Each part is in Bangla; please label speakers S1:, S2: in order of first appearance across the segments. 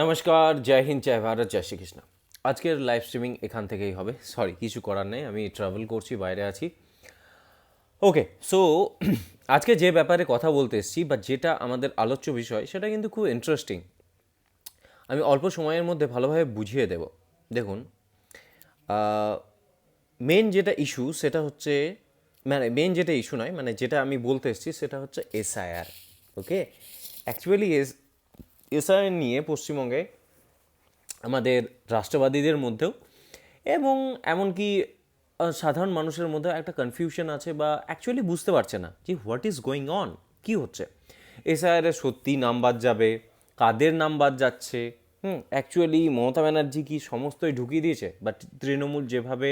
S1: নমস্কার, জয় হিন্দ, জয় ভারত, জয় শ্রীকৃষ্ণ। আজকের লাইভ স্ট্রিমিং এখান থেকেই হবে। সরি কিছু করার নেই, আমি ট্রাভেল করছি, বাইরে আছি। ওকে সো আজকে যে ব্যাপারে কথা বলতে এসেছি বা যেটা আমাদের আলোচ্য বিষয়, সেটা কিন্তু খুব ইন্টারেস্টিং আমি অল্প সময়ের মধ্যে ভালোভাবে বুঝিয়ে দেব। দেখুন মেন যেটা ইস্যু সেটা হচ্ছে মানে মেন যেটা ইস্যু নয় মানে যেটা আমি বলতে এসেছি, সেটা হচ্ছে SIR okay actually S SIR নিয়ে পশ্চিমবঙ্গে আমাদের রাষ্ট্রবাদীদের মধ্যেও এবং এমনকি সাধারণ মানুষের মধ্যে একটা কনফিউশন আছে বা অ্যাকচুয়ালি বুঝতে পারছে না যে হোয়াট ইজ গোয়িং অন কী হচ্ছে? এসআইআর সত্যি নাম বাদ যাবে? কাদের নাম বাদ যাচ্ছে? হুম অ্যাকচুয়ালি মমতা ব্যানার্জি কি সমস্তই ঢুকিয়ে দিয়েছে? বাট তৃণমূল যেভাবে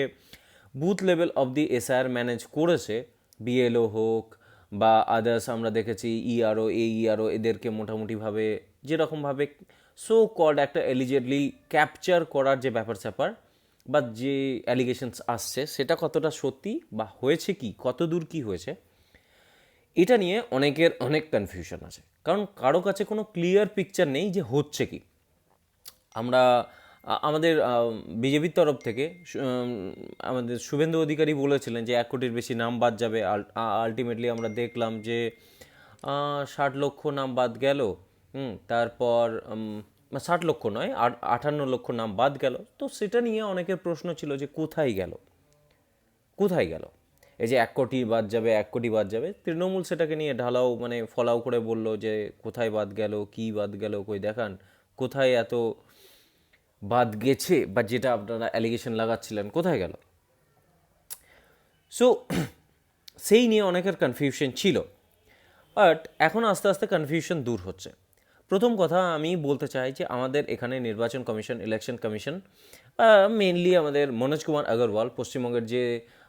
S1: booth level of the SIR manage করেছে বিএলও হোক বা আদার্স আমরা দেখেছি ইআরও এ ইআরও এদেরকে মোটামুটিভাবে যেরকমভাবে সো কল্ড একটা এলিজেডলি ক্যাপচার করার যে ব্যাপার স্যাপার বা যে অ্যালিগেশনস আসছে, সেটা কতটা সত্যি বা হয়েছে কি কত দূর কি হয়েছে, এটা নিয়ে অনেকের অনেক কনফিউশন আছে। কারণ কারও কাছে কোনো ক্লিয়ার পিকচার নেই যে হচ্ছে কি। আমরা, আমাদের বিজেপির তরফ থেকে আমাদের শুভেন্দু অধিকারী বলেছিলেন যে এক কোটির বেশি নাম বাদ যাবে। আলটিমেটলি আমরা দেখলাম যে ষাট লক্ষ নাম বাদ গেল। হুম, তারপর ষাট লক্ষ নয়, আট, আটান্ন লক্ষ নাম বাদ গেল। তো সেটা নিয়ে অনেকের প্রশ্ন ছিল যে কোথায় গেল? কোথায় গেল? এই যে এক কোটি বাদ যাবে, এক কোটি বাদ যাবে, তৃণমূল সেটাকে নিয়ে ঢালাও মানে ফলাও করে বলল যে কোথায় বাদ গেল, কি বাদ গেল, কই দেখান, কোথায় এত বাদ গেছে বা যেটা আপনারা অ্যালিগেশন লাগাচ্ছিলেন, কোথায় গেল? সো সেই নিয়ে অনেকের কনফিউশন ছিল। বাট এখন আস্তে আস্তে কনফিউশন দূর হচ্ছে। প্রথম কথা আমি বলতে চাই যে আমাদের এখানে নির্বাচন কমিশন ইলেকশন কমিশন মেনলি আমাদের মনোজ কুমার আগরওয়াল পশ্চিমবঙ্গের যে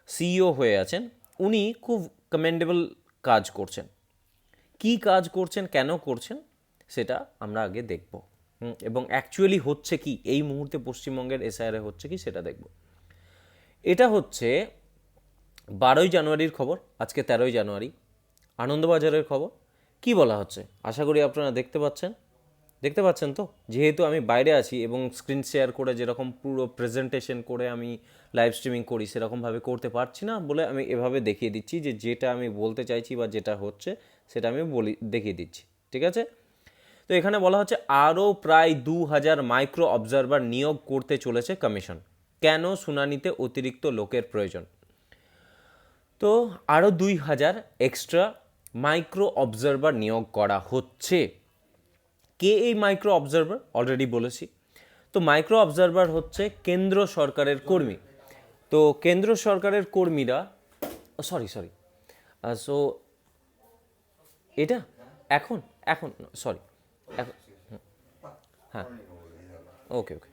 S1: সিইও হয়ে আছেন, উনি খুব কমেন্ডেবল কাজ করছেন। কি কাজ করছেন, কেন করছেন, সেটা আমরা আগে দেখব। এবং অ্যাকচুয়ালি হচ্ছে কি, এই মুহূর্তে পশ্চিমবঙ্গের এসআইআরে হচ্ছে কি, সেটা দেখব। এটা হচ্ছে বারোই জানুয়ারির খবর, আজকে তেরোই জানুয়ারি, আনন্দবাজারের খবর। কি বলা হচ্ছে? আশা করি আপনারা দেখতে পাচ্ছেন। দেখতে পাচ্ছেন তো? যেহেতু আমি বাইরে আছি এবং স্ক্রিন শেয়ার করে যেরকম পুরো প্রেজেন্টেশন করে আমি লাইভ স্ট্রিমিং করি, সেরকমভাবে করতে পারছি না বলে আমি এভাবে দেখিয়ে দিচ্ছি যে যেটা আমি বলতে চাইছি বা যেটা হচ্ছে সেটা আমি বলি, দেখিয়ে দিচ্ছি। ঠিক আছে? তো এখানে বলা হচ্ছে আরও প্রায় দু হাজার মাইক্রো অবজারভার নিয়োগ করতে চলেছে কমিশন কেন শুনানিতে অতিরিক্ত লোকের প্রয়োজন? তো আরও দুই হাজার এক্সট্রা মাইক্রো অবজারভার নিয়োগ করা হচ্ছে। কে এই মাইক্রো অবজারভার অলরেডি বলেছি। তো মাইক্রো অবজারভার হচ্ছে কেন্দ্র সরকারের কর্মী। তো কেন্দ্র সরকারের কর্মীরা সরি সরি সো এটা? এখন? এখন সরি এখন হ্যাঁ। Okay okay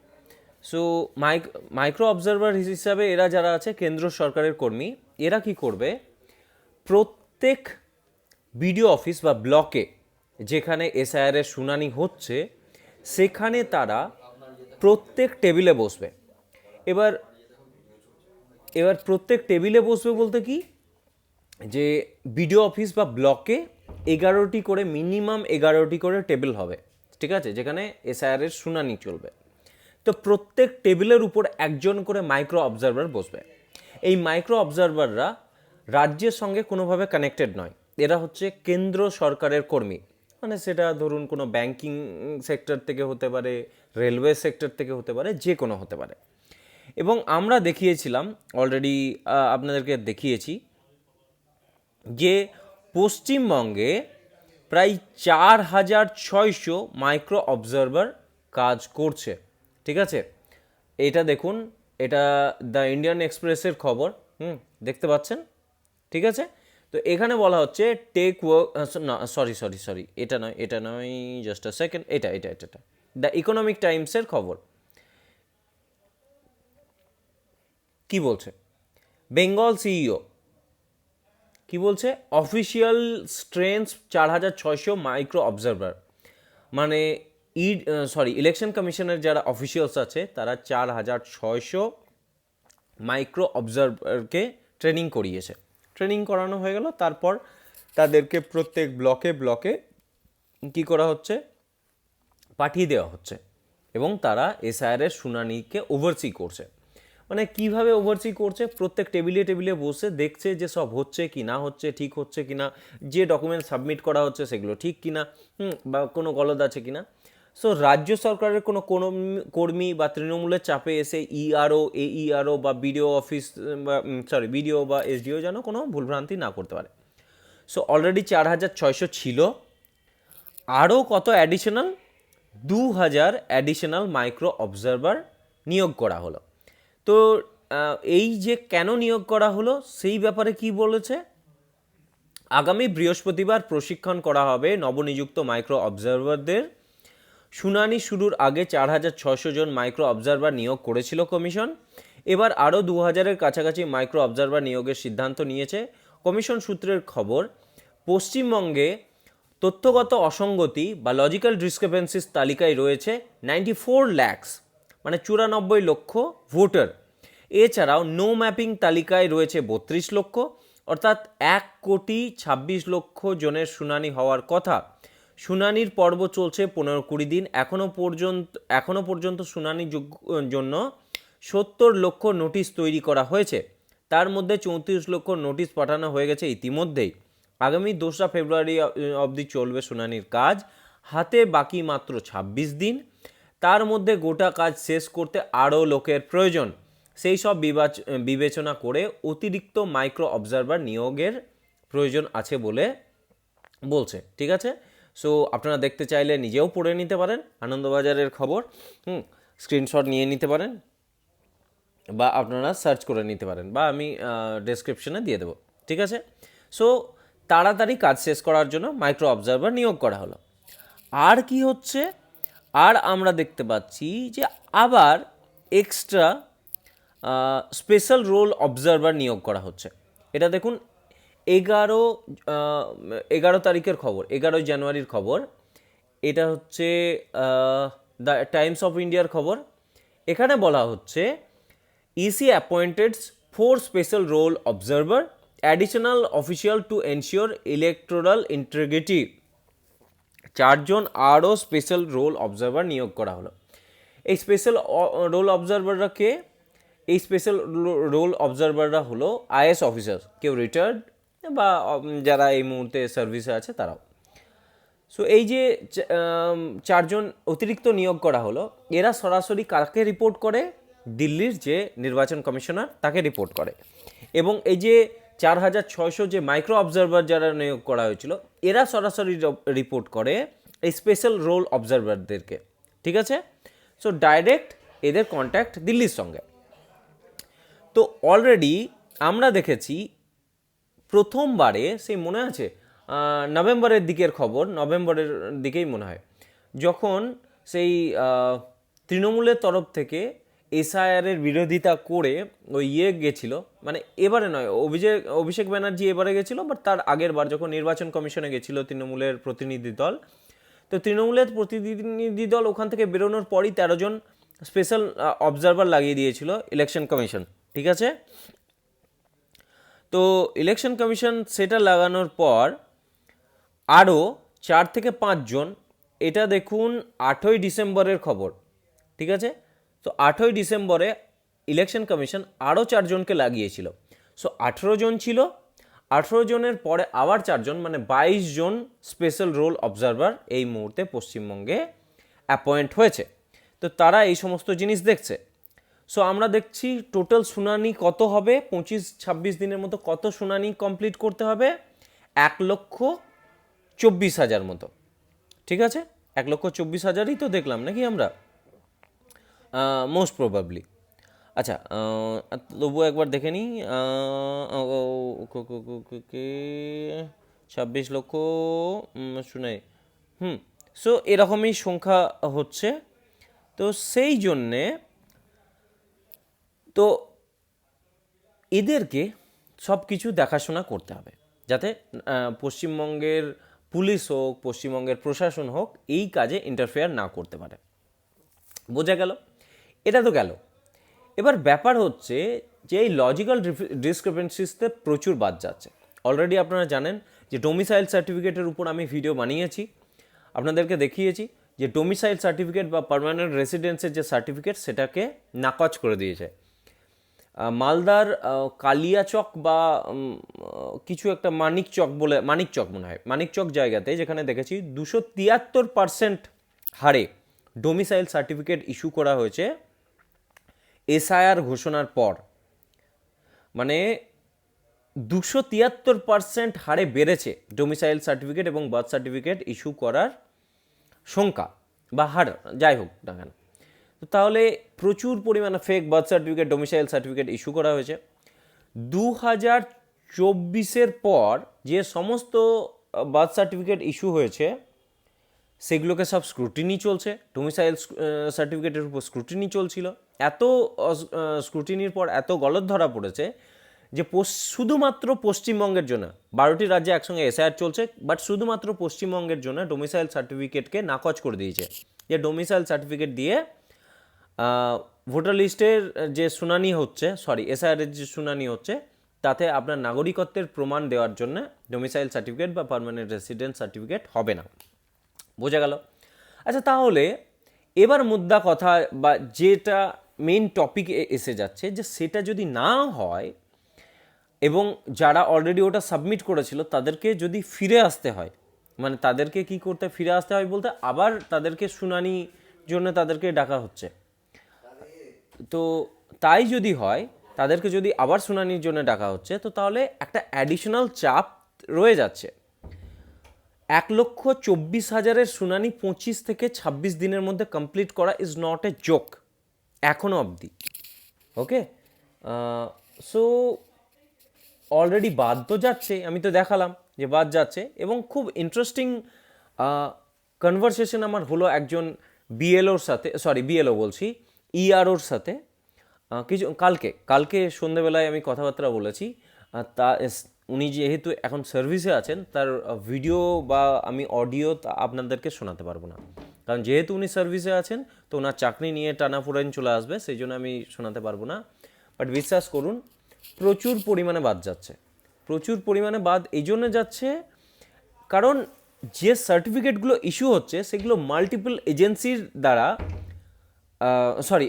S1: so mic micro observer হিসাবে এরা যারা আছে, কেন্দ্র সরকারের কর্মী, এরা কি করবে? প্রত্যেক বিডিও অফিস বা ব্লকে যেখানে এসআইআর এর শুনানি হচ্ছে, সেখানে তারা প্রত্যেক টেবিলে বসবে। এবার এবার প্রত্যেক টেবিলে বসবে বলতে কি? যে বিডিও অফিস বা ব্লকে এগারোটি করে, মিনিমাম এগারোটি করে টেবিল হবে, ঠিক আছে? যেখানে এসআইআর এর শুনানি চলবে। তো প্রত্যেক টেবিলের উপর একজন করে মাইক্রো অবজারভার বসবে। এই মাইক্রো অবজারভাররা রাজ্যের সঙ্গে কোনোভাবে কানেক্টেড নয়। এরা হচ্ছে কেন্দ্র সরকারের কর্মী। মানে সেটা ধরুন কোনো ব্যাংকিং সেক্টর থেকে হতে পারে রেলওয়ে সেক্টর থেকে হতে পারে, যে কোনো হতে পারে। এবং আমরা দেখিয়েছিলাম অলরেডি আপনাদেরকে দেখিয়েছি যে পশ্চিমবঙ্গে প্রায় চার হাজার ছয়শো মাইক্রো অবজারভার কাজ করছে, ঠিক আছে? এটা দেখুন, এটা দ্য ইন্ডিয়ান এক্সপ্রেসের খবর, হুম, দেখতে পাচ্ছেন? ঠিক আছে? তো এখানে বলা হচ্ছে টেক ওয়ার্ক না সরি সরি সরি এটা নয় এটা নয় জাস্ট আ সেকেন্ড এটা এটা এটা দ্য ইকোনমিক টাইমসের খবর। কি বলছে? বেঙ্গল সিইও কি বলছে? অফিসিয়াল স্ট্রেন্থ চার হাজার ছয়শো মাইক্রো অবজারভার মানে ই সরি ইলেকশন কমিশনের যারা অফিসিয়ালস আছে, তারা চার হাজার ছয়শো মাইক্রো অবজারভারকে ট্রেনিং করিয়েছে। ট্রেনিং করানো হয়ে গেল। তারপর তাদেরকে প্রত্যেক ব্লকে ব্লকে কি করা হচ্ছে? পাঠিয়ে দেওয়া হচ্ছে এবং তারা এসআইআর এর শুনানিকে ওভারসি করছে। মানে কীভাবে ওভারসি করছে? প্রত্যেক টেবিলে টেবিলে বসে দেখছে যে সব হচ্ছে কি না হচ্ছে, ঠিক হচ্ছে কি না, যে ডকুমেন্ট সাবমিট করা হচ্ছে সেগুলো ঠিক কি না বা কোনো গলদ আছে কি না। সো রাজ্য সরকারের কোনো কোনো কর্মী বা তৃণমূলের চাপে এসে E ইআরও এইআরও বা বিডিও অফিস বা সরি বিডিও বা এসডিও যেন কোনো ভুলভ্রান্তি না করতে পারে। সো অলরেডি চার হাজার ছয়শো ছিল। আরও কত অ্যাডিশনাল দু হাজার অ্যাডিশনাল মাইক্রো অবজারভার নিয়োগ করা হলো। তো এই যে কেন নিয়োগ করা হলো, সেই ব্যাপারে কি বলেছে? আগামী বৃহস্পতিবার প্রশিক্ষণ করা হবে নবনিযুক্ত মাইক্রো অবজারভারদের শুনানি শুরুর আগে চার হাজার ছশো জন মাইক্রো অবজারভার নিয়োগ করেছিল কমিশন। এবার আরও দু হাজারের কাছাকাছি মাইক্রো অবজারভার নিয়োগের সিদ্ধান্ত নিয়েছে কমিশন সূত্রের খবর। পশ্চিমবঙ্গে তথ্যগত অসঙ্গতি বা লজিক্যাল ডিসক্রিপেন্সিস তালিকায় রয়েছে নাইনটি ফোর ল্যাক্স মানে চুরানব্বই লক্ষ ভোটার। এছাড়াও নো ম্যাপিং তালিকায় রয়েছে বত্রিশ লক্ষ, অর্থাৎ এক কোটি ছাব্বিশ লক্ষ জনের শুনানি হওয়ার কথা। শুনানির পর্ব চলছে পনেরো কুড়ি দিন। এখনও পর্যন্ত এখনও পর্যন্ত শুনানির জন্য সত্তর লক্ষ নোটিশ তৈরি করা হয়েছে। তার মধ্যে চৌত্রিশ লক্ষ নোটিশ পাঠানো হয়ে গেছে ইতিমধ্যেই। আগামী দোসরা ফেব্রুয়ারি অবধি চলবে শুনানির কাজ। হাতে বাকি মাত্র ছাব্বিশ দিন। তার মধ্যে গোটা কাজ শেষ করতে আরও লোকের প্রয়োজন। সেই সব বিবাচ- বিবেচনা করে অতিরিক্ত মাইক্রো অবজারভার নিয়োগের প্রয়োজন আছে বলে বলছে। ঠিক আছে? সো আপনারা দেখতে চাইলে নিজেও পড়ে নিতে পারেন, আনন্দবাজারের খবর, হুম স্ক্রিনশট নিয়ে নিতে পারেন, বা আপনারা সার্চ করে নিতে পারেন, বা আমি ডেসক্রিপশনে দিয়ে দেবো, ঠিক আছে? সো তাড়াতাড়ি কাজ শেষ করার জন্য মাইক্রো অবজারভার নিয়োগ করা হলো। আর কি হচ্ছে? আর আমরা দেখতে পাচ্ছি যে আবার এক্সট্রা স্পেশাল রোল অবজারভার নিয়োগ করা হচ্ছে। এটা দেখুন এগারো এগারো তারিখের খবর এগারোই জানুয়ারির খবর। এটা হচ্ছে দ্য টাইমস অফ ইন্ডিয়ার খবর। এখানে বলা হচ্ছে EC appointed four special roll observer additional official to ensure electoral integrity চারজন আরও স্পেশাল রোল অবজারভার নিয়োগ করা হলো। এই স্পেশাল রোল অবজারভাররা কে? এই স্পেশাল রোল অবজারভাররা হলো আইএস অফিসার, কেউ রিটায়ার্ড বা যারা এই মুহূর্তে সার্ভিসে আছে তারাও। সো এই যে চারজন অতিরিক্ত নিয়োগ করা হলো, এরা সরাসরি কাকে রিপোর্ট করে? দিল্লির যে নির্বাচন কমিশনার তাকে রিপোর্ট করে। এবং এই যে, চার হাজার ছয়শো যে মাইক্রো অবজারভার যারা নিয়োগ করা হয়েছিল, এরা সরাসরি রিপোর্ট করে এই স্পেশাল রোল অবজারভারদেরকে ঠিক আছে? সো ডাইরেক্ট এদের কন্ট্যাক্ট দিল্লির সঙ্গে। তো অলরেডি আমরা দেখেছি প্রথমবারে সেই মনে আছে? নভেম্বরের দিকের খবর, নভেম্বরের দিকেই মনে হয়। যখন সেই তৃণমূলের তরফ থেকে এসআইআরের বিরোধিতা করে ওই ইয়ে গেছিল মানে এবারে নয় অভিষেক অভিষেক ব্যানার্জি এবারে গেছিল বাট তার আগের বার যখন নির্বাচন কমিশনে গেছিল তৃণমূলের প্রতিনিধি দল, তো তৃণমূলের প্রতিনিধি দল ওখান থেকে বেরোনোর পরই তেরো জন স্পেশাল অবজারভার লাগিয়ে দিয়েছিল ইলেকশন কমিশন ঠিক আছে? তো ইলেকশন কমিশন সেটা লাগানোর পর আরও চার থেকে পাঁচজন এটা দেখুন আটই ডিসেম্বরের খবর, ঠিক আছে? তো আটই ডিসেম্বরে ইলেকশন কমিশন আরও চারজনকে লাগিয়েছিল। সো আঠেরো জন ছিল, আঠেরো জনের পরে আবার চারজন মানে বাইশ জন স্পেশাল রোল অবজারভার এই মুহূর্তে পশ্চিমবঙ্গে অ্যাপয়েন্ট হয়েছে। তো তারা এই সমস্ত জিনিস দেখছে। সো আমরা দেখছি টোটাল শুনানি কত হবে? পঁচিশ, ছাব্বিশ দিনের মতো কত শুনানি কমপ্লিট করতে হবে? এক লক্ষ চব্বিশ হাজার মতো। ঠিক আছে? এক লক্ষ চব্বিশ হাজারই তো দেখলাম নাকি আমরা? মোস্ট প্রবাবলি আচ্ছা তবুও একবার দেখে নিই। ছাব্বিশ লক্ষ শুনে হুম। সো এরকমই সংখ্যা হচ্ছে। তো সেই জন্যে তো এদেরকে সব কিছু দেখাশোনা করতে হবে। যাতে পশ্চিমবঙ্গের পুলিশ হোক, পশ্চিমবঙ্গের প্রশাসন হোক, এই কাজে ইন্টারফেয়ার না করতে পারে। বোঝা গেল? এটা তো গেল। এবার ব্যাপার হচ্ছে যে এই লজিক্যাল ডিসক্রিপেন্সিসতে প্রচুর বাদ যাচ্ছে। অলরেডি আপনারা জানেন যে ডোমিসাইল সার্টিফিকেটের উপর আমি ভিডিও বানিয়েছি। আপনাদেরকে দেখিয়েছি যে ডোমিসাইল সার্টিফিকেট বা পার্মানেন্ট রেসিডেন্সের যে সার্টিফিকেট সেটাকে নাকচ করে দিয়েছে। মালদার কালিয়াচক বা কিছু একটা মানিক চক বলে, মানিক চক মনে হয়, মানিক চক জায়গাতে যেখানে দেখেছি দুশো তিয়াত্তর পার্সেন্ট হারে ডোমিসাইল সার্টিফিকেট ইস্যু করা হয়েছে এসআইআর ঘোষণার পর। মানে দুশো তিয়াত্তর পার্সেন্ট হারে বেড়েছে ডোমিসাইল সার্টিফিকেট এবং বার্থ সার্টিফিকেট ইস্যু করার সংখ্যা বা হার, যাই হোক না কেন। তো তাহলে প্রচুর পরিমাণে fake birth certificate domicile certificate issue করা হয়েছে। দু হাজার চব্বিশের পর যে সমস্ত বার্থ সার্টিফিকেট ইস্যু হয়েছে, সেগুলোকে সব স্ক্রুটিনি চলছে। ডোমিসাইল সার্টিফিকেটের উপর স্ক্রুটিনি চলছিল। এত স্ক্রুটিনির পর এত গলত ধরা পড়েছে যে শুধুমাত্র পশ্চিমবঙ্গের জন্য, বারোটি রাজ্যে একসঙ্গে এসআইআর চলছে বাট শুধুমাত্র পশ্চিমবঙ্গের জন্য ডোমিসাইল সার্টিফিকেটকে নাকচ করে দিয়েছে। যে ডোমিসাইল সার্টিফিকেট দিয়ে ভোটার লিস্টের যে শুনানি হচ্ছে সরি এসআইআরের যে শুনানি হচ্ছে, তাতে আপনার নাগরিকত্বের প্রমাণ দেওয়ার জন্য ডোমিসাইল সার্টিফিকেট বা পার্মানেন্ট রেসিডেন্ট সার্টিফিকেট হবে না। বোঝা গেল? আচ্ছা তাহলে এবার মুদ্রা কথা বা যেটা মেইন টপিকে এসে যাচ্ছে যে সেটা যদি না হয় এবং যারা অলরেডি ওটা সাবমিট করেছিল, তাদেরকে যদি ফিরে আসতে হয় মানে তাদেরকে কি করতে, ফিরে আসতে হয় বলতে আবার তাদেরকে শুনানি জন্য তাদেরকে ডাকা হচ্ছে। তো তাই যদি হয়, তাদেরকে যদি আবার শুনানির জন্য ডাকা হচ্ছে, তো তাহলে একটা অ্যাডিশনাল চাপ রয়ে যাচ্ছে। এক লক্ষ চব্বিশ হাজারের শুনানি পঁচিশ থেকে ছাব্বিশ দিনের মধ্যে কমপ্লিট করা ইজ নট এ জোক এখনও অবধি। ওকে সো অলরেডি বাদ তো যাচ্ছে, আমি তো দেখালাম যে বাদ যাচ্ছে, এবং খুব ইন্টারেস্টিং কনভারসেশন আমার হলো একজন বিএলওর সাথে সরি বিএলও বলছি। ইআরওর সাথে কিছু, কালকে কালকে সন্ধেবেলায় আমি কথাবার্তা বলেছি তা উনি যেহেতু এখন সার্ভিসে আছেন, তার ভিডিও বা আমি অডিও আপনাদেরকে শোনাতে পারব না। কারণ যেহেতু উনি সার্ভিসে আছেন, তো ওনার চাকরি নিয়ে টানাফোড়েন চলে আসবে, সেই জন্য আমি শোনাতে পারব না। বাট বিশ্বাস করুন, প্রচুর পরিমাণে বাদ যাচ্ছে। প্রচুর পরিমাণে বাদ এই জন্য যাচ্ছে, কারণ যে সার্টিফিকেটগুলো ইস্যু হচ্ছে, সেগুলো মাল্টিপল এজেন্সির দ্বারা সরি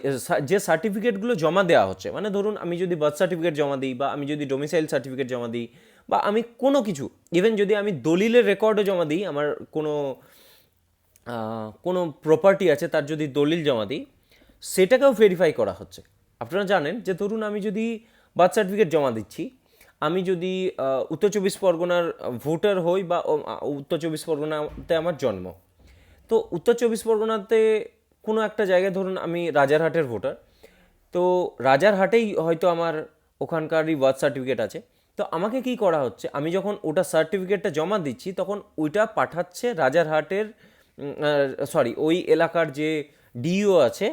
S1: যে সার্টিফিকেটগুলো জমা দেওয়া হচ্ছে মানে ধরুন আমি যদি বার্থ সার্টিফিকেট জমা দিই বা আমি যদি ডোমিসাইল সার্টিফিকেট জমা দিই বা আমি কোনো কিছু ইভেন যদি আমি দলিলের রেকর্ডও জমা দিই, আমার কোনো কোনো প্রপার্টি আছে তার যদি দলিল জমা দিই, সেটাকেও ভেরিফাই করা হচ্ছে। আপনারা জানেন যে ধরুন আমি যদি বার্থ সার্টিফিকেট জমা দিচ্ছি, আমি যদি উত্তর চব্বিশ পরগনার ভোটার হই বা উত্তর চব্বিশ পরগনাতে আমার জন্ম, তো উত্তর চব্বিশ পরগনাতে কোনো একটা জায়গায় ধরুন আমি রাজারহাটের ভোটার। তো রাজারহাটেই হয়তো আমার ওখানকারই বার্থ সার্টিফিকেট আছে। তো আমাকে কি করা হচ্ছে? আমি যখন ওটা সার্টিফিকেটটা জমা দিচ্ছি, তখন ওইটা পাঠাচ্ছে রাজারহাটের সরি ওই এলাকার যে ডিও আছে,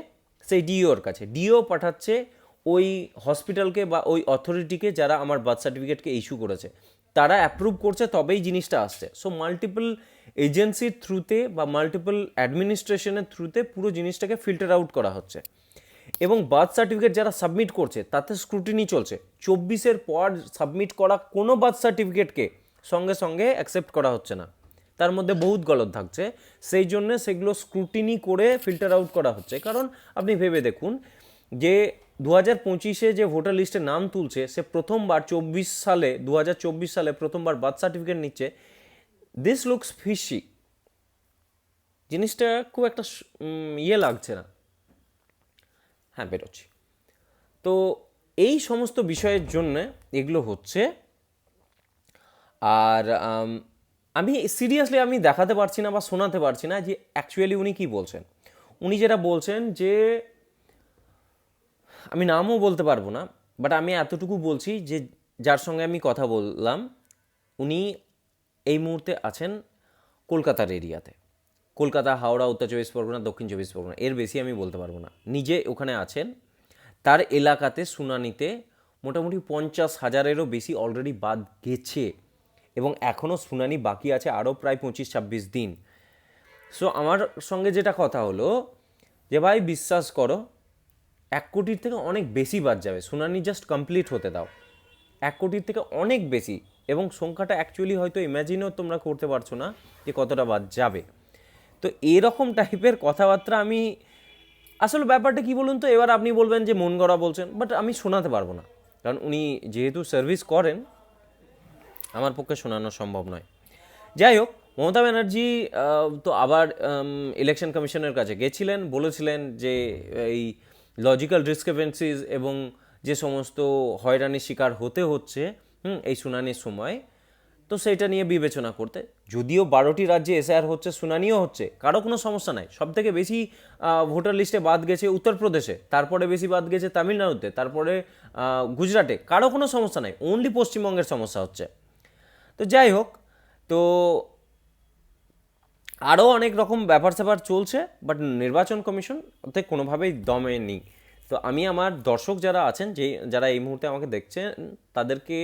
S1: সেই ডিওর কাছে। ডিও পাঠাচ্ছে ওই হসপিটালকে বা ওই অথরিটিকে যারা আমার বার্থ সার্টিফিকেটকে ইস্যু করেছে। তারা অ্যাপ্রুভ করছে, তবেই জিনিসটা আসছে। সো মাল্টিপল এজেন্সির থ্রুতে বা মাল্টিপল অ্যাডমিনিস্ট্রেশনের থ্রুতে পুরো জিনিসটাকে ফিল্টার আউট করা হচ্ছে। এবং বার্থ সার্টিফিকেট যারা সাবমিট করছে, তাতে স্ক্রুটিনি চলছে। চব্বিশের পর সাবমিট করা কোনো বার্থ সার্টিফিকেটকে সঙ্গে সঙ্গে অ্যাকসেপ্ট করা হচ্ছে না। তার মধ্যে বহুত গলত থাকছে। সেই জন্য সেগুলো স্ক্রুটিনি করে ফিল্টার আউট করা হচ্ছে। কারণ আপনি ভেবে দেখুন যে দু হাজার পঁচিশে যে ভোটার লিস্টে নাম তুলছে, সে প্রথমবার চব্বিশ সালে দু হাজার চব্বিশ সালে প্রথমবার বার্থ সার্টিফিকেট নিচ্ছে। দিস লুকস ফিশি জিনিসটা খুব একটা ইয়ে লাগছে না। হ্যাঁ বেরোচ্ছি। তো এই সমস্ত বিষয়ের জন্য এগুলো হচ্ছে। আর, আমি সিরিয়াসলি আমি দেখাতে পারছি না বা শোনাতে পারছি না যে অ্যাকচুয়ালি উনি কি বলছেন। উনি যেটা বলছেন যে আমি নামও বলতে পারব না বাট আমি এতটুকু বলছি যে যার সঙ্গে আমি কথা বললাম, উনি এই মুহূর্তে আছেন কলকাতার এরিয়াতে। কলকাতা, হাওড়া, উত্তর চব্বিশ পরগনা, দক্ষিণ চব্বিশ পরগনা, এর বেশি আমি বলতে পারব না। নিজে ওখানে আছেন, তার এলাকাতে শুনানিতে মোটামুটি পঞ্চাশ হাজারেরও বেশি অলরেডি বাদ গেছে, এবং এখনও শুনানি বাকি আছে আরও প্রায় পঁচিশ ছাব্বিশ দিন। সো আমার সঙ্গে যেটা কথা হলো যে, ভাই, বিশ্বাস করো এক কোটির থেকে অনেক বেশি বাদ যাবে। শুনানি জাস্ট কমপ্লিট হতে দাও। এক কোটির থেকে অনেক বেশি এবং সংখ্যাটা অ্যাকচুয়ালি হয়তো ইম্যাজিনও তোমরা করতে পারছ না যে কতটা বাদ যাবে। তো এরকম টাইপের কথাবার্তা আমি, আসলে ব্যাপারটা কি বলুন তো? এবার আপনি বলবেন যে মন গড়া বলছেন বাট আমি শোনাতে পারব না। কারণ উনি যেহেতু সার্ভিস করেন, আমার পক্ষে শোনানো সম্ভব নয়। যাই হোক, মমতা ব্যানার্জি তো আবার ইলেকশন কমিশনের কাছে গেছিলেন, বলেছিলেন যে এই লজিক্যাল ডিসক্রিপেন্সিজ এবং যে সমস্ত হয়রানির শিকার হতে হচ্ছে, হুম, এই শুনানির সময়, তো সেটা নিয়ে বিবেচনা করতে। যদিও বারোটি রাজ্যে এসআর হচ্ছে, শুনানিও হচ্ছে, কারও কোনো সমস্যা নাই। সব থেকে বেশি ভোটার লিস্টে বাদ গেছে উত্তরপ্রদেশে, তারপরে বেশি বাদ গেছে তামিলনাড়ুতে, তারপরে গুজরাটে, কারও কোনো সমস্যা নাই অনলি পশ্চিমবঙ্গের সমস্যা হচ্ছে। তো যাই হোক, তো আরও অনেক রকম ব্যাপার স্যাপার চলছে বাট নির্বাচন কমিশন ওতে কোনোভাবেই দমে নেই। তো আমি আমার দর্শক যারা আছেন, যে যারা এই মুহূর্তে আমাকে দেখছেন, তাদেরকে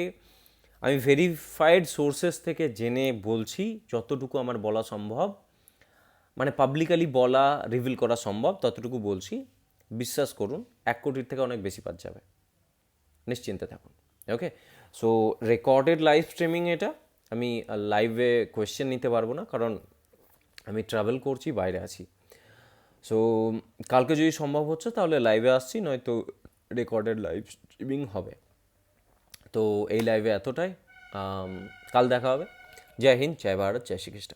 S1: আমি ভেরিফাইড সোর্সেস থেকে জেনে বলছি, যতটুকু আমার বলা সম্ভব। মানে পাবলিকালি বলা রিভিল করা সম্ভব, ততটুকু বলছি। বিশ্বাস করুন, এক কোটির থেকে অনেক বেশি পাওয়া যাবে। নিশ্চিন্তে থাকুন okay so recorded live streaming এটা, আমি লাইভে কোয়েশ্চেন নিতে পারব না, কারণ আমি ট্রাভেল করছি, বাইরে আছি। সো কালকে যদি সম্ভব হচ্ছে তাহলে লাইভে আসছি, নয়তো রেকর্ডেড লাইভ স্ট্রিমিং হবে। তো এই লাইভে এতটাই। কাল দেখা হবে। জয় হিন্দ, জয় ভারত, জয় শ্রীকৃষ্ণ।